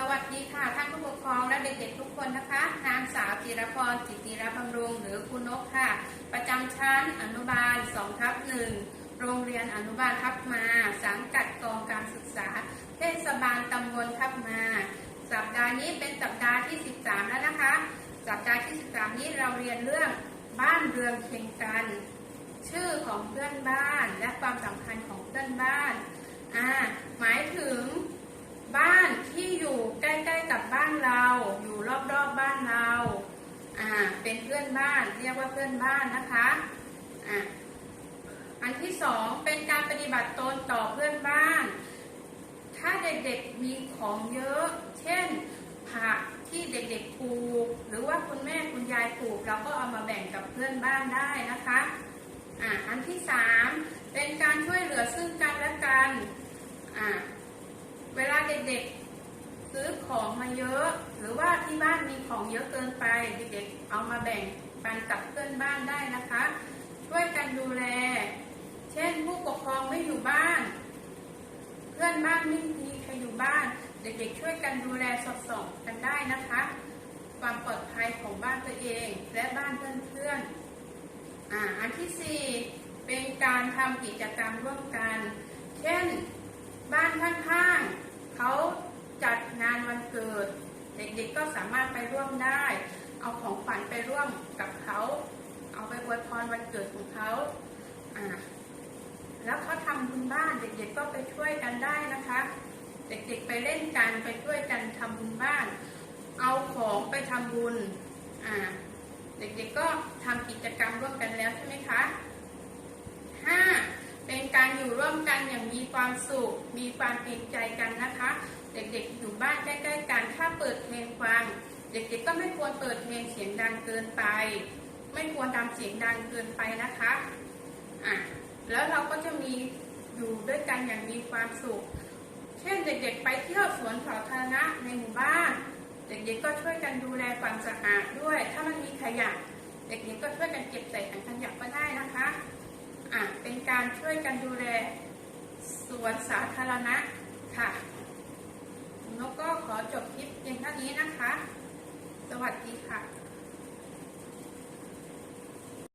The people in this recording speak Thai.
สวัสดีค่ะท่านผู้ปกครองและเด็กๆทุกคนนะคะ นางสาวจิรพรจิตติรบำรุงหรือคุณนกค่ะ ประจำชั้นอนุบาล2ทับหนึ่งโรงเรียนอนุบาลทับมา สังกัดกองการศึกษา เทศบาลตำบลทับมา สัปดาห์นี้เป็นสัปดาห์ที่ 13 แล้วนะคะ สัปดาห์ที่ 13 นี้เราเรียนเรื่องบ้านเรือนเคียงกัน ชื่อของเพื่อนบ้านและความสำคัญของเพื่อนบ้านอ่าหมายถึง บ้านที่อยู่ใกล้ๆ กับบ้านเรา อยู่รอบๆบบ้านเรา อ่า เป็นเพื่อนบ้านเรียกว่าเพื่อนบ้านนะคะ อ่าอันที่สองเป็นการปฏิบัติตนต่อเพื่อนบ้าน ถ้าเด็กๆมีของเยอะ เช่นผักที่เด็กๆปลูก หรือว่าคุณแม่คุณยายปลูกเราก็เอามาแบ่งกับเพื่อนบ้านได้นะคะอ่าอันที่สามเป็นการช่วยเหลือซึ่งกันและกันอ่าเวลาเด็กๆ ของมาเยอะ หรือว่าที่บ้านมีของเยอะเกินไป เด็กๆเอามาแบ่งปันกับเพื่อนบ้านได้นะคะ ช่วยกันดูแล เช่นผู้ปกครองไม่อยู่บ้าน เพื่อนบ้านไม่มีใครอยู่บ้าน เด็กๆ ช่วยกันดูแลสอดส่องกันได้นะคะ ความปลอดภัยของบ้านตัวเองและบ้านเพื่อนๆอ่าอันที่สี่เป็นการทำกิจกรรมร่วมกัน เช่น บ้านข้างๆเขา จัดงานวันเกิด เด็กๆก็สามารถไปร่วมได้ เอาของขวัญไปร่วมกับเขา เอาไปอวยพรวันเกิดของเขาอ่าแล้วเขาทำบุญบ้านเด็กๆก็ไปช่วยกันได้นะคะ เด็กๆไปเล่นกันไปช่วยกันทำบุญบ้าน เอาของไปทำบุญอ่าเด็กๆก็ทำกิจกรรมร่วมกันแล้วใช่ไหมคะ การอยู่ร่วมกันอย่างมีความสุข มีความเกรงใจกันนะคะ เด็กๆอยู่บ้านใกล้ๆกันถ้าเปิดเพลงฟัง เด็กๆก็ไม่ควรเปิดเพลงเสียงดังเกินไป ไม่ควรทำเสียงดังเกินไปนะคะอะแล้วเราก็จะมีอยู่ด้วยกันอย่างมีความสุข เช่นเด็กๆ ไปเที่ยวสวนสาธารณะในหมู่บ้าน เด็กๆก็ช่วยกันดูแลความสะอาดด้วย ถ้ามันมีขยะ เด็กๆก็ช่วยกันเก็บใส่ถังขยะ ช่วยกันดูแลสวนสาธารณะค่ะนกก็ขอจบคลิปเพียงเท่านี้นะคะ สวัสดีค่ะ